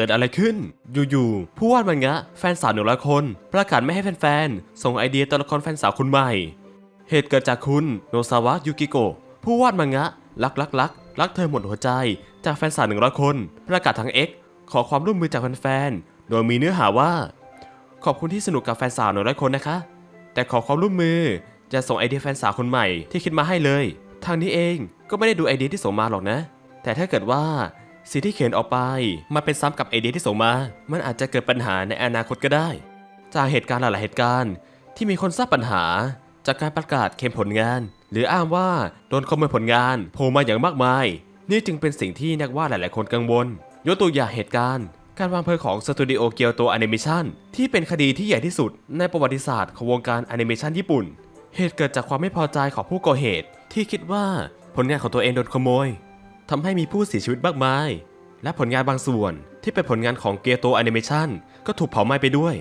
เกิดอะไรขึ้น อยู่ๆ ผู้วาดมังงะแฟนสาวหนึ่งร้อยคน ประกาศไม่ให้แฟนๆ ส่งไอเดียตัวละครแฟนสาวคนใหม่ เหตุเกิดจากคุณโนซาวะยูกิโกะผู้วาดมังงะรักรักรักรักเธอหมดหัวใจ จากแฟนสาวหนึ่งร้อยคน ประกาศทาง X ขอความร่วมมือจากแฟนๆ โดยมีเนื้อหาว่า ขอบคุณที่สนุกกับแฟนสาวหนึ่งร้อยคนนะคะ แต่ขอความร่วมมือจะส่งไอเดียแฟนสาวคนใหม่ที่คิดมาให้เลย ทางนี้เองก็ไม่ได้ดูไอเดียที่ส่งมาหรอกนะ แต่ถ้าเกิดว่า สิ่งที่เขียนออกไปมาเป็นซ้ำกับไอเดียที่ส่งมา มันอาจจะเกิดปัญหาในอนาคตก็ได้ จากเหตุการณ์หลาย ๆ เหตุการณ์ ที่มีคนทราบปัญหา จากการประกาศเค็มผลงาน หรืออ้างว่าโดนขโมยผลงานโผล่มาอย่างมากมาย นี่จึงเป็นสิ่งที่นักวาดหลาย ๆ คนกังวล ยกตัวอย่างเหตุการณ์ การวางเพลิงของสตูดิโอเกียวโตแอนิเมชันที่เป็นคดีที่ใหญ่ที่สุดในประวัติศาสตร์ของวงการแอนิเมชันญี่ปุ่น เหตุเกิดจากความไม่พอใจของผู้ก่อเหตุที่คิดว่าผลงานของตัวเองโดนขโมย ทำให้มีผู้เสียชีวิตมากมาย และผลงานบางส่วนที่เป็นผลงานของเกียโตแอนิเมชันก็ถูกเผาไหม้ไปด้วย